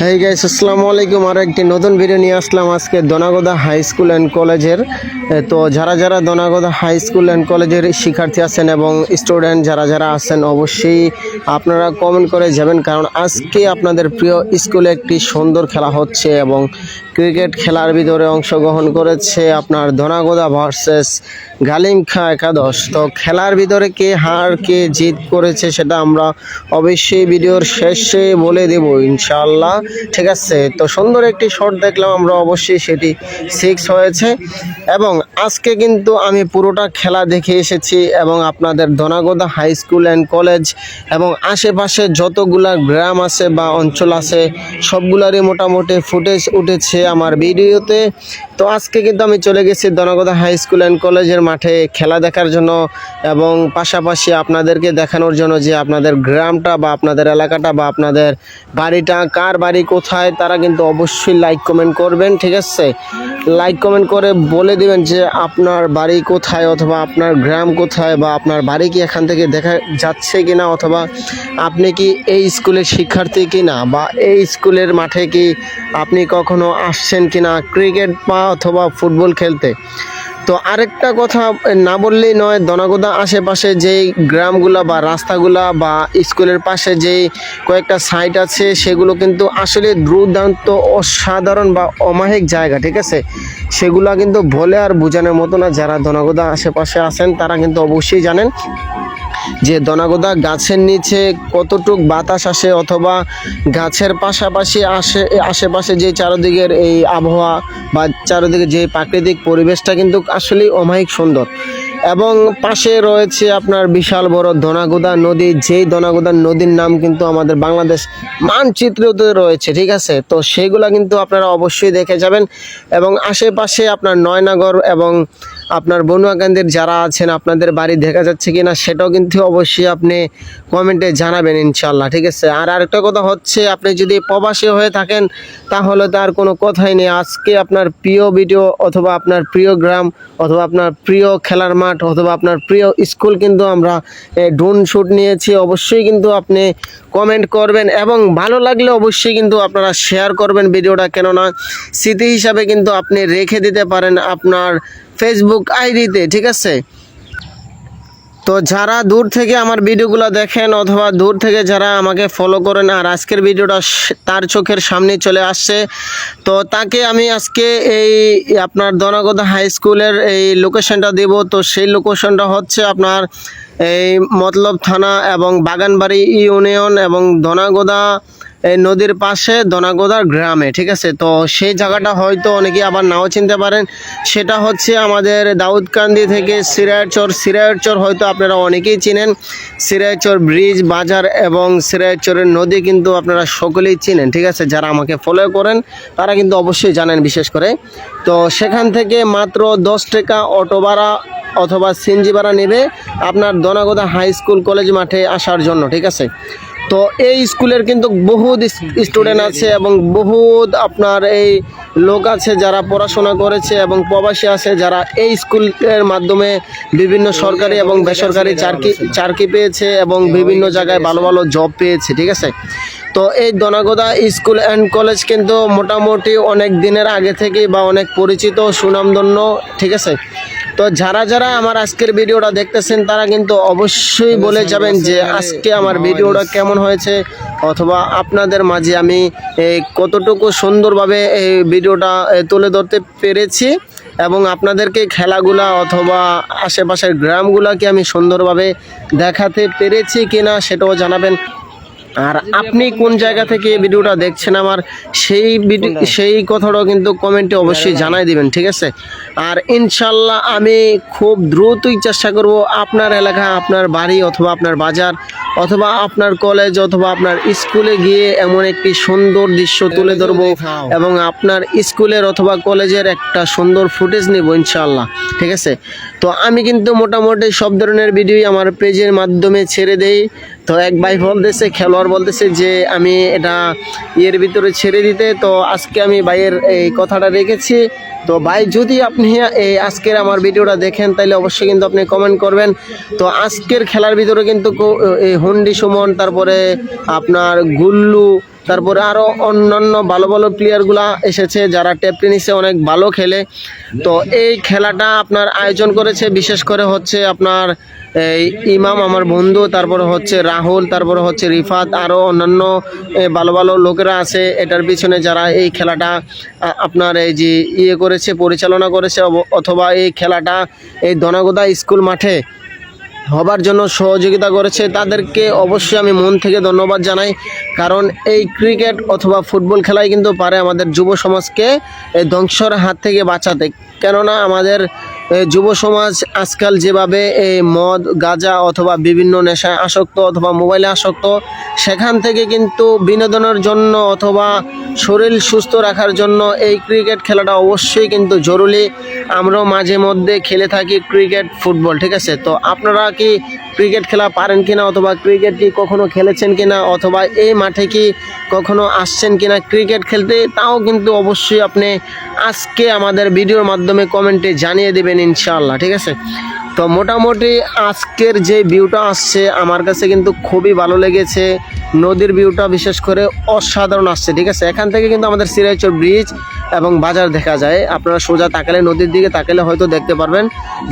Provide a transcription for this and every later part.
হ্যাঁ গাইস আসসালামু আলাইকুম আর একটি নতুন ভিডিও নিয়ে আসলাম আজকে দনাগোদা হাই স্কুল অ্যান্ড কলেজের তো যারা যারা দনাগোদা হাই স্কুল অ্যান্ড কলেজের শিক্ষার্থী আছেন এবং স্টুডেন্ট যারা যারা আছেন, অবশ্যই আপনারা কমেন্ট করে যাবেন, কারণ আজকে আপনাদের প্রিয় স্কুলে একটি সুন্দর খেলা হচ্ছে এবং ক্রিকেট খেলার ভিতরে অংশগ্রহণ করেছে আপনার দনাগোদা ভার্সেস গালিমখা একাদশ। তো খেলার ভিতরে কে হার, কে জিত করেছে, সেটা আমরা অবশ্যই ভিডিওর শেষে বলে দেব ইনশাআল্লাহ ঠিক আছে? তো সুন্দর একটি শট দেখলাম আমরা অবশ্যই, সেটি সিক্স হয়েছে। এবং আজকে কিন্তু আমি পুরোটা খেলা দেখে এসেছি এবং আপনাদের Danagoda high school and college এবং আশেপাশে যতগুলা গ্রাম আছে বা অঞ্চল আছে, সবগুলারই মোটামুটি ফুটেজ উঠেছে আমার ভিডিওতে। তো আজকে কিন্তু আমি চলে গেছি দনাগোদা হাই স্কুল অ্যান্ড কলেজের মাঠে খেলা দেখার জন্য এবং পাশাপাশি আপনাদেরকে দেখানোর জন্য যে আপনাদের গ্রামটা বা আপনাদের এলাকাটা বা আপনাদের বাড়িটা কার বাড়ি কোথায় তারা কিন্তু অবশ্যই লাইক কমেন্ট করবেন, ঠিক আছে? লাইক কমেন্ট করে বলে দিবেন যে আপনার বাড়ি কোথায় অথবা আপনার গ্রাম কোথায় বা আপনার বাড়ি কি এখান থেকে দেখা যাচ্ছে কিনা অথবা আপনি কি এই স্কুলের শিক্ষার্থী কিনা বা এই স্কুলের মাঠে কি আপনি কখনো আসছেন কিনা ক্রিকেট বা অথবা ফুটবল খেলতে? তো আরেকটা কথা না বললেই নয়, দনাগোদা আশেপাশে যেই গ্রামগুলা বা রাস্তাগুলা বা স্কুলের পাশে যেই কয়েকটা সাইট আছে, সেগুলো কিন্তু আসলে দুর্দান্ত অসাধারণ বা অমাহিক জায়গা, ঠিক আছে? সেগুলা কিন্তু বলে আর বোঝানোর মতো না যারা দনাগোদা আশেপাশে আছেন, তারা কিন্তু অবশ্যই জানেন। যে দনাগোদা গাছের নিচে কতটুক বাতাস আসে অথবা গাছের পাশাপাশি আসে, আশেপাশে যে চারদিকের এই আবহাওয়া বা চারদিকে যে প্রাকৃতিক পরিবেশটা কিন্তু আসলেই অমায়িক সুন্দর। এবং পাশে রয়েছে আপনার বিশাল বড় দনাগোদা নদী, যেই দনাগোদা নদীর নাম কিন্তু আমাদের বাংলাদেশ মানচিত্রতে রয়েছে, ঠিক আছে? তো সেগুলা কিন্তু আপনারা অবশ্যই দেখে যাবেন। এবং আশেপাশে আপনার নয়নাগর এবং আপনার বনুয়াকান্দির যারা আছেন, আপনাদের বাড়ি দেখা যাচ্ছে কি না সেটাও কিন্তু অবশ্যই আপনি কমেন্টে জানাবেন ইনশাল্লাহ ঠিক আছে? আর আরেকটা কথা হচ্ছে, আপনি যদি প্রবাসী হয়ে থাকেন, তাহলে তার কোনো কথাই নেই। আজকে আপনার প্রিয় ভিডিও অথবা আপনার প্রিয় গ্রাম অথবা আপনার প্রিয় খেলার মাঠ অথবা আপনার প্রিয় স্কুল কিন্তু আমরা ড্রোন শ্যুট নিয়েছি। অবশ্যই কিন্তু আপনি কমেন্ট করবেন এবং ভালো লাগলে অবশ্যই কিন্তু আপনারা শেয়ার করবেন ভিডিওটা। কেননা স্মৃতি হিসাবে কিন্তু আপনি রেখে দিতে পারেন আপনার ফেসবুক আইডিতে, ঠিক আছে? তো যারা দূর থেকে আমার ভিডিওগুলো দেখেন অথবা দূর থেকে যারা আমাকে ফলো করেন, আর আজকের ভিডিওটা তার চোখের সামনে চলে আসছে, তো তাকে আমি আজকে এই আপনার দনাগদা হাই স্কুলের এই লোকেশনটা দেব। তো সেই লোকেশনটা হচ্ছে আপনার এই মতলব থানা এবং বাগানবাড়ি ইউনিয়ন এবং দনাগোদা এই নদীর পাশে দনাগোদার গ্রামে, ঠিক আছে? তো সেই জায়গাটা হয়তো অনেকে আবার নাও চিনতে পারেন। সেটা হচ্ছে আমাদের দাউদকান্দি থেকে সিরায়চর সিরায়চর হয়তো আপনারা অনেকেই চিনেন। সিরায়চর ব্রিজ বাজার এবং সিরায়চরের নদী কিন্তু আপনারা সকলেই চিনেন, ঠিক আছে? যারা আমাকে ফলো করেন, তারা কিন্তু অবশ্যই জানেন বিশেষ করে। তো সেখান থেকে মাত্র দশ টাকা অটো ভাড়া অথবা সিনজি ভাড়া নেবে আপনার দনাগোদা হাই স্কুল কলেজ মাঠে আসার জন্য, ঠিক আছে? তো এই স্কুলের কিন্তু বহুত স্টুডেন্ট আছে এবং বহুত আপনার এই লোক আছে যারা পড়াশোনা করেছে এবং প্রবাসী আছে যারা এই স্কুলের মাধ্যমে বিভিন্ন সরকারি এবং বেসরকারি চাকরি চাকরি পেয়েছে এবং বিভিন্ন জায়গায় ভালো ভালো জব পেয়েছে, ঠিক আছে? তো এই দনাগোদা স্কুল অ্যান্ড কলেজ কিন্তু মোটামুটি অনেক দিনের আগে থেকেই বা অনেক পরিচিত, সুনামধন্য, ঠিক আছে? তো যারা যারা আমার আজকের ভিডিওটা দেখতেছেন তারা কিন্তু অবশ্যই বলে যাবেন যে আজকে আমার ভিডিওটা কেমন হয়েছে অথবা আপনাদের মাঝে আমি কতটুকু সুন্দরভাবে এই ভিডিওটা তুলে ধরতে পেরেছি এবং আপনাদেরকে খেলাগুলা অথবা আশেপাশের গ্রামগুলাকে আমি সুন্দরভাবে দেখাতে পেরেছি কিনা সেটাও জানাবেন। আর আপনি কোন জায়গা থেকে এই ভিডিওটা দেখছেন আমার সেই ভিডিও সেই কথাটাও কিন্তু কমেন্টে অবশ্যই জানাই দিবেন ঠিক আছে? আর ইনশাল্লাহ আমি খুব দ্রুতই চেষ্টা করব আপনার এলাকা আপনার বাড়ি অথবা আপনার বাজার অথবা আপনার কলেজ অথবা আপনার স্কুলে গিয়ে এমন একটি সুন্দর দৃশ্য তুলে ধরবো এবং আপনার স্কুলের অথবা কলেজের একটা সুন্দর ফুটেজ নেব ইনশাল্লাহ ঠিক আছে? তো আমি কিন্তু মোটামুটি সব ধরনের ভিডিওই আমার পেজের মাধ্যমে ছেড়ে দেই। তো এক ভাই বলতেছে, খেলোয়াড় বলতেছে যে, আমি এটা ইয়ের ভিতরে ছেড়ে দিতে, তো আজকে আমি ভাইয়ের এই কথাটা রেখেছি। তো ভাই, যদি আপনি এই আজকের আমার ভিডিওটা দেখেন তাহলে অবশ্যই কিন্তু আপনি কমেন্ট করবেন। তো আজকের খেলার ভিতরে কিন্তু এই হন্ডি সুমন, তারপরে আপনার গুল্লু তারপরে আরও অন্যান্য ভালো ভালো প্লেয়ারগুলা এসেছে, যারা টেপ টেনিসে অনেক ভালো খেলে। তো এই খেলাটা আপনার আয়োজন করেছে, বিশেষ করে হচ্ছে আপনার এই ইমাম আমার বন্ধু, তারপরে হচ্ছে রাহুল, তারপরে হচ্ছে রিফাত আরও অন্যান্য ভালো ভালো লোকেরা আছে। এটার পিছনে যারা এই খেলাটা আপনার এই যে ইয়ে করেছে, পরিচালনা করেছে অথবা এই খেলাটা এই দনাগোদা স্কুল মাঠে হবার জন্য সহযোগিতা করেছে, তাদেরকে অবশ্যই আমি মন থেকে ধন্যবাদ জানাই। কারণ এই ক্রিকেট অথবা ফুটবল খেলাই কিন্তু পারে আমাদের যুব সমাজকে এই ধ্বংসর হাত থেকে বাঁচাতে। কেননা আমাদের যুব সমাজ আজকাল যেভাবে এই মদ, গাঁজা অথবা বিভিন্ন নেশায় আসক্ত অথবা মোবাইলে আসক্ত, সেখান থেকে কিন্তু বিনোদনের জন্য অথবা শরীর সুস্থ রাখার জন্য এই ক্রিকেট খেলাটা অবশ্যই কিন্তু জরুরি। আমরাও মাঝে মধ্যে খেলে থাকি ক্রিকেট, ফুটবল, ঠিক আছে? তো আপনারা কি ক্রিকেট খেলা পারেন কিনা অথবা ক্রিকেটটি কখনো খেলেছেন কিনা অথবা এই মাঠে কি কখনো আসছেন কিনা ক্রিকেট খেলতে, তাও কিন্তু অবশ্যই আপনি আজকে আমাদের ভিডিওর মাধ্যমে কমেন্টে জানিয়ে দেবেন ইনশাআল্লাহ, ঠিক আছে? তো মোটামুটি আজকের যে ভিউটা আসছে, আমার কাছে কিন্তু খুবই ভালো লেগেছে। নদীর ভিউটা বিশেষ করে অসাধারণ আসছে, ঠিক আছে? এখান থেকে কিন্তু আমাদের সিরাইচর ব্রিজ এবং বাজার দেখা যায়। আপনারা সোজা তাকালে, নদীর দিকে তাকালে হয়তো দেখতে পারবেন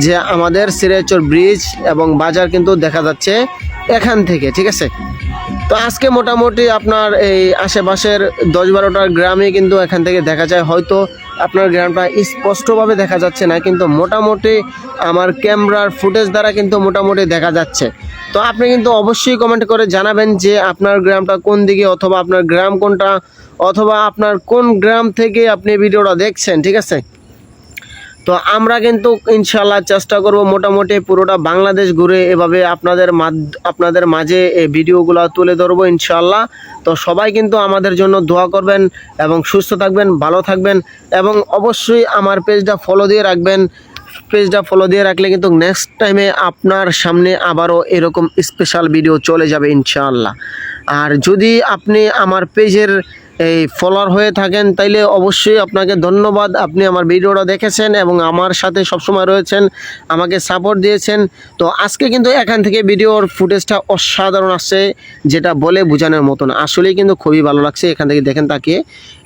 যে আমাদের সিরাইচর ব্রিজ এবং বাজার কিন্তু দেখা যাচ্ছে এখান থেকে, ঠিক আছে? তো আজকে মোটামুটি আপনার এই আশেপাশের দশ বারোটার গ্রামে কিন্তু এখান থেকে দেখা যায়, হয়তো আপনার গ্রামটা স্পষ্টভাবে দেখা যাচ্ছে না, কিন্তু মোটামুটি আমার ক্যামেরার ফুটেজ দ্বারা কিন্তু মোটামুটি দেখা যাচ্ছে। তো আপনি কিন্তু অবশ্যই কমেন্ট করে জানাবেন যে আপনার গ্রামটা কোন দিকে অথবা আপনার গ্রাম কোনটা, অথবা আপনার কোন গ্রাম থেকে আপনি ভিডিওটা দেখছেন, ঠিক আছে? তো আমরা কিন্তু ইনশাল্লাহ চেষ্টা করব মোটামুটি পুরোটা বাংলাদেশ ঘুরে এভাবে আপনাদের আপনাদের মাঝে এই ভিডিওগুলো তুলে ধরবো ইনশাল্লাহ তো সবাই কিন্তু আমাদের জন্য দোয়া করবেন এবং সুস্থ থাকবেন, ভালো থাকবেন এবং অবশ্যই আমার পেজটা ফলো দিয়ে রাখবেন। পেজটা ফলো দিয়ে রাখলে কিন্তু নেক্সট টাইমে আপনার সামনে আবারও এরকম স্পেশাল ভিডিও চলে যাবে ইনশাআল্লাহ। আর যদি আপনি আমার পেজের এই ফলোয়ার হয়ে থাকেন, তাইলে অবশ্যই আপনাকে ধন্যবাদ। আপনি আমার ভিডিওটা দেখেছেন এবং আমার সাথে সবসময় রয়েছেন, আমাকে সাপোর্ট দিয়েছেন। তো আজকে কিন্তু এখান থেকে ভিডিওর ফুটেজটা অসাধারণ আসছে, যেটা বলে বোঝানোর মতন। আসলেই কিন্তু খুবই ভালো লাগছে, এখান থেকে দেখেন তাকে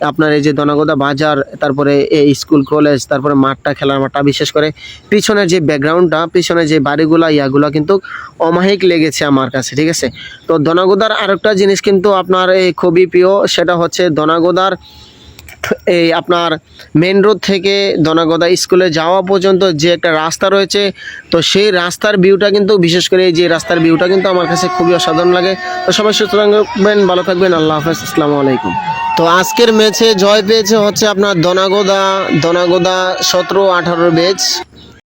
আপনার এই যে দনাগোদা বাজার, তারপরে এই স্কুল কলেজ তারপরে মাঠটা, খেলার মাঠটা বিশেষ করে, পিছনের যে ব্যাকগ্রাউন্ডটা পিছনে যে বাড়িগুলা, ইয়াগুলা কিন্তু অমাহিক লেগেছে আমার কাছে, ঠিক আছে? তো দনাগোদার আরেকটা জিনিস কিন্তু আপনার এই খুবই প্রিয়, সেটা হচ্ছে দনাগোদার এই আপনার মেন রোড থেকে দনাগদা স্কুলে যাওয়া পর্যন্ত যে একটা রাস্তা রয়েছে, তো সেই রাস্তার ভিউটা কিন্তু বিশেষ করে এই যে রাস্তার ভিউটা কিন্তু আমার কাছে খুবই অসাধারণ লাগে। তো সবাই সুস্থ থাকবেন, ভালো থাকবেন, আল্লাহ হাফেজ, আসসালামু আলাইকুম। তো আজকের ম্যাচে জয় পেয়েছে হচ্ছে আপনার দনাগোদা দনাগোদা সতেরো আঠারো বেচ